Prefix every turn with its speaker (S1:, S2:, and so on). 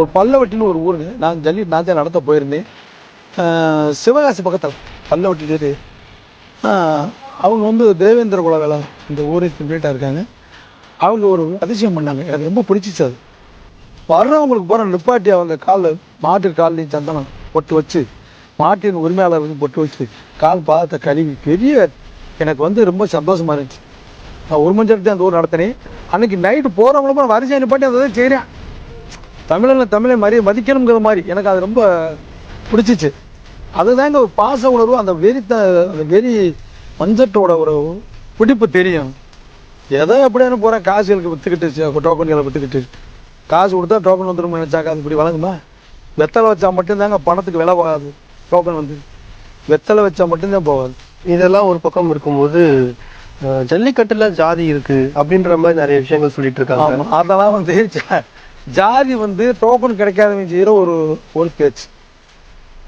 S1: ஒரு பல்லவட்டின்னு ஒரு ஊருங்க நான் ஜல்லி நான் தான் நடத்த போயிருந்தேன். சிவகாசி பக்கத்தில் பல்லவட்டி அவங்க வந்து தேவேந்திர குல வேலை இந்த ஊரை கம்ப்ளீட்டாக இருக்காங்க. அவங்க ஒரு அதிசயம் பண்ணாங்க. எனக்கு ரொம்ப பிடிச்சிச்சு அது. வர்றவங்களுக்கு போகிற நிப்பாட்டி அவங்க காலில் மாட்டு கால்லையும் சந்தனம் பொட்டு வச்சு மாட்டின் உரிமையாளர் வந்து பொட்டு வச்சு கால் பாதத்தை கழுவி பெரிய எனக்கு வந்து ரொம்ப சந்தோஷமாக இருந்துச்சு. நான் ஒரு மணி தான் அந்த ஊர் நடத்தினேன். அன்னைக்கு நைட்டு போகிறவங்கள வரிசை நிப்பாட்டி அதை செய்கிறேன் தமிழன் தமிழை மதிய மதிக்கணுங்கிற மாதிரி எனக்கு அது ரொம்ப பிடிச்சிச்சு. அதுதாங்க ஒரு பாச உணர்வு அந்த வெறி த அந்த வெறி மஞ்சட்டோட ஒரு பிடிப்பு தெரியும். எதோ எப்படியானு போகிறேன் காசுகளுக்கு விற்றுக்கிட்டு டோக்கன்களை விற்றுக்கிட்டு காசு கொடுத்தா டோக்கன் வந்துடும் நினச்சாக்கா அது இப்படி வழங்குமா? வெத்தலை வச்சா மட்டும்தாங்க பணத்துக்கு விலை போகாது டோக்கன் வந்து. வெத்தலை வச்சா மட்டும்தான் போகாது.
S2: இதெல்லாம் ஒரு பக்கம் இருக்கும்போது ஜல்லிக்கட்டுல ஜாதி இருக்கு அப்படின்ற மாதிரி நிறைய விஷயங்கள் சொல்லிட்டு இருக்காங்க.
S1: அதெல்லாம் வந்து ஜாதி வந்து டோக்கன் கிடைக்காதவங்க செய்கிற ஒரு ஒரு பேச்சு